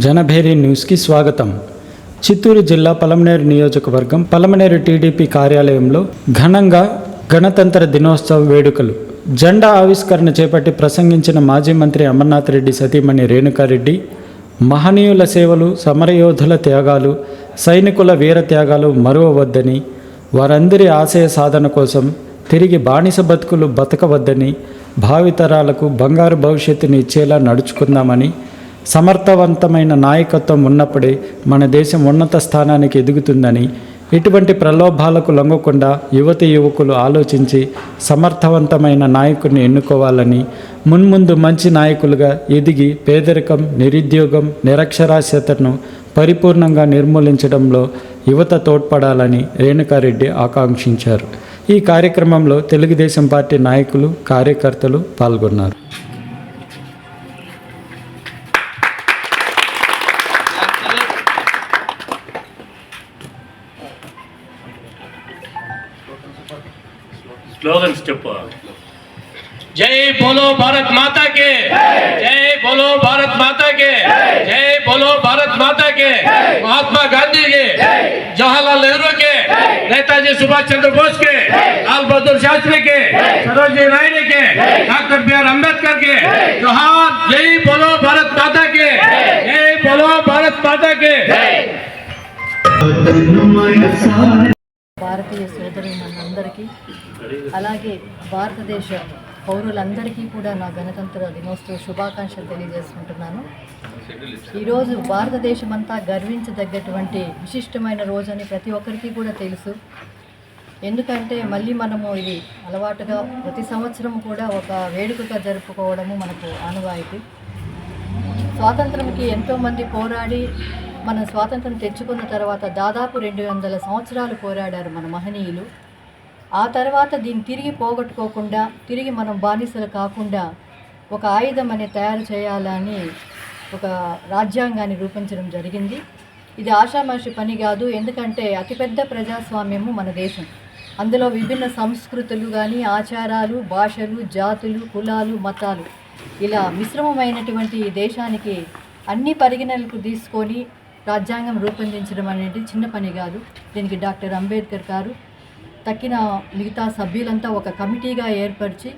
జనభేరి న్యూస్కి స్వాగతం. చిత్తూరు జిల్లా పలమనేరు నియోజకవర్గం పలమనేరు టీడీపీ కార్యాలయంలో ఘనంగా గణతంత్ర దినోత్సవ వేడుకలు. జెండా ఆవిష్కరణ చేపట్టి ప్రసంగించిన మాజీ మంత్రి అమర్నాథ్ రెడ్డి సతీమణి రేణుకారెడ్డి మహనీయుల సేవలు సమరయోధుల త్యాగాలు సైనికుల వీర త్యాగాలు మరువవద్దని వారందరి ఆశయ సాధన కోసం తిరిగి బానిస బతుకులు బతకవద్దని భావితరాలకు బంగారు భవిష్యత్తుని ఇచ్చేలా నడుచుకుందామని సమర్థవంతమైన నాయకత్వం ఉన్నప్పుడే మన దేశం ఉన్నత స్థానానికి ఎదుగుతుందని ఇటువంటి ప్రలోభాలకు లొంగకుండా యువతి యువకులు ఆలోచించి సమర్థవంతమైన నాయకుడిని ఎన్నుకోవాలని మున్ముందు మంచి నాయకులుగా ఎదిగి పేదరికం నిరుద్యోగం నిరక్షరాస్యతను పరిపూర్ణంగా నిర్మూలించడంలో యువత తోడ్పడాలని రేణుకారెడ్డి ఆకాంక్షించారు. ఈ కార్యక్రమంలో తెలుగుదేశం పార్టీ నాయకులు కార్యకర్తలు పాల్గొన్నారు. స్లోగన్స్ చెప్పు जय बोलो भारत माता के जय बोलो भारत माता के जय बोलो भारत माता के महात्मा गांधी के जवाहरलाल नेहरू के नेताजी सुभाष चंद्र बोस के लाल बहादुर शास्त्री के सरोजिनी नायडू के डॉक्टर बी आर अम्बेडकर के जोहार जय बोलो भारत माता के जय बोलो भारत माता के భారతీయ సోదరి మనందరికీ అలాగే భారతదేశ పౌరులందరికీ కూడా నా గణతంత్ర దినోత్సవ శుభాకాంక్షలు తెలియజేసుకుంటున్నాను. ఈరోజు భారతదేశం అంతా గర్వించదగ్గటువంటి విశిష్టమైన రోజని ప్రతి ఒక్కరికి కూడా తెలుసు. ఎందుకంటే మళ్ళీ మనము ఇది అలవాటుగా ప్రతి సంవత్సరం కూడా ఒక వేడుకగా జరుపుకోవడము మనకు ఆనవాయితీ. స్వాతంత్రంకి ఎంతోమంది పోరాడి మన స్వాతంత్రం తెచ్చుకున్న తర్వాత దాదాపు రెండు వందల సంవత్సరాలు పోరాడారు మన మహనీయులు. ఆ తర్వాత దీన్ని తిరిగి పోగొట్టుకోకుండా తిరిగి మనం బానిసలు కాకుండా ఒక ఆయుధం అనేది తయారు చేయాలని ఒక రాజ్యాంగాన్ని రూపొందడం జరిగింది. ఇది ఆషామాషి పని కాదు ఎందుకంటే అతిపెద్ద ప్రజాస్వామ్యము మన దేశం. అందులో విభిన్న సంస్కృతులు కానీ ఆచారాలు భాషలు జాతులు కులాలు మతాలు ఇలా మిశ్రమమైనటువంటి ఈ దేశానికి అన్ని పరిగణనలకు తీసుకొని రాజ్యాంగం రూపొందించడం అనేది చిన్న పని కాదు. దీనికి డాక్టర్ అంబేద్కర్ గారు తక్కిన మిగతా సభ్యులంతా ఒక కమిటీగా ఏర్పరిచి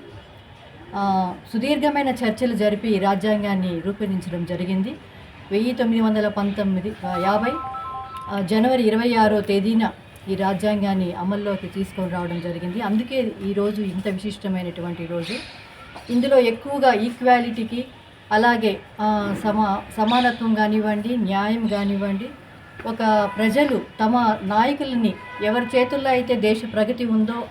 సుదీర్ఘమైన చర్చలు జరిపి రాజ్యాంగాన్ని రూపొందించడం జరిగింది. వెయ్యి తొమ్మిది వందల పంతొమ్మిది యాభై జనవరి ఇరవై ఆరో తేదీన ఈ రాజ్యాంగాన్ని అమల్లోకి తీసుకొని రావడం జరిగింది. అందుకే ఈరోజు ఇంత విశిష్టమైనటువంటి రోజు. ఇందులో ఎక్కువగా ఈక్వాలిటీకి అలాగే సమా సమానత్వం కానివ్వండి న్యాయం కానివ్వండి ఒక ప్రజలు తమ నాయకులని ఎవరి చేతుల్లో అయితే దేశ ప్రగతి ఉందో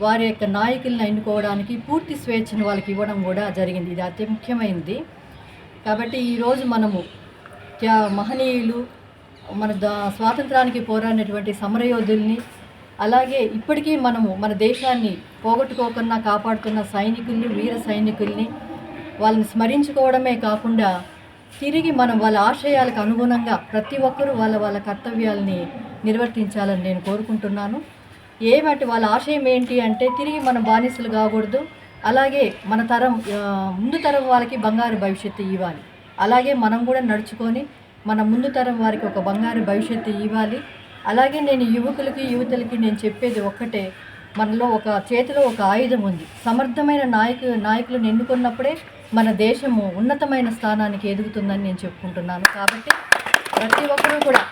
వారి యొక్క నాయకులను ఎన్నుకోవడానికి పూర్తి స్వేచ్ఛను వాళ్ళకి ఇవ్వడం కూడా జరిగింది. ఇది అతి ముఖ్యమైనది. కాబట్టి ఈరోజు మనము త్యా- మహనీయులు మన దా స్వాతంత్రానికి పోరాడినటువంటి సమరయోధుల్ని అలాగే ఇప్పటికీ మనము మన దేశాన్ని పోగొట్టుకోకుండా కాపాడుతున్న సైనికుల్ని వీర సైనికుల్ని వాళ్ళని స్మరించుకోవడమే కాకుండా తిరిగి మనం వాళ్ళ ఆశయాలకు అనుగుణంగా ప్రతి ఒక్కరూ వాళ్ళ వాళ్ళ కర్తవ్యాలని నిర్వర్తించాలని నేను కోరుకుంటున్నాను. ఏమంటే వాళ్ళ ఆశయం ఏంటి అంటే తిరిగి మనం బానిసలు కాకూడదు. అలాగే మన తరం ముందు తరం వాళ్ళకి బంగారు భవిష్యత్తు ఇవ్వాలి. అలాగే మనం కూడా నడుచుకొని మన ముందు తరం వారికి ఒక బంగారు భవిష్యత్తు ఇవ్వాలి. అలాగే నేను యువకులకి యువతులకి నేను చెప్పేది ఒక్కటే. మనలో ఒక చేతిలో ఒక ఆయుధం ఉంది. సమర్థమైన నాయకు నాయకులను ఎన్నుకున్నప్పుడే మన దేశము ఉన్నతమైన స్థానానికి ఎదుగుతుందని నేను చెప్పుకుంటున్నాను. కాబట్టి ప్రతి ఒక్కరూ కూడా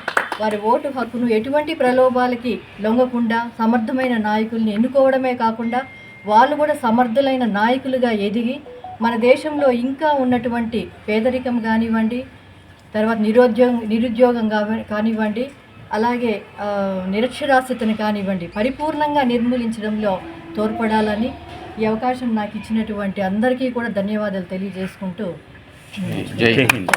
వారి ఓటు హక్కును ఎటువంటి ప్రలోభాలకి లొంగకుండా సమర్థమైన నాయకుల్ని ఎన్నుకోవడమే కాకుండా వాళ్ళు కూడా సమర్థులైన నాయకులుగా ఎదిగి మన దేశంలో ఇంకా ఉన్నటువంటి పేదరికం కానివ్వండి తర్వాత నిరుద్యోగం నిరుద్యోగం కానివ్వండి అలాగే నిరక్షరాస్యతను కానివ్వండి పరిపూర్ణంగా నిర్మూలించడంలో తోడ్పడాలని ఈ అవకాశం నాకు ఇచ్చినటువంటి అందరికీ కూడా ధన్యవాదాలు తెలియజేసుకుంటూ జై హింద్.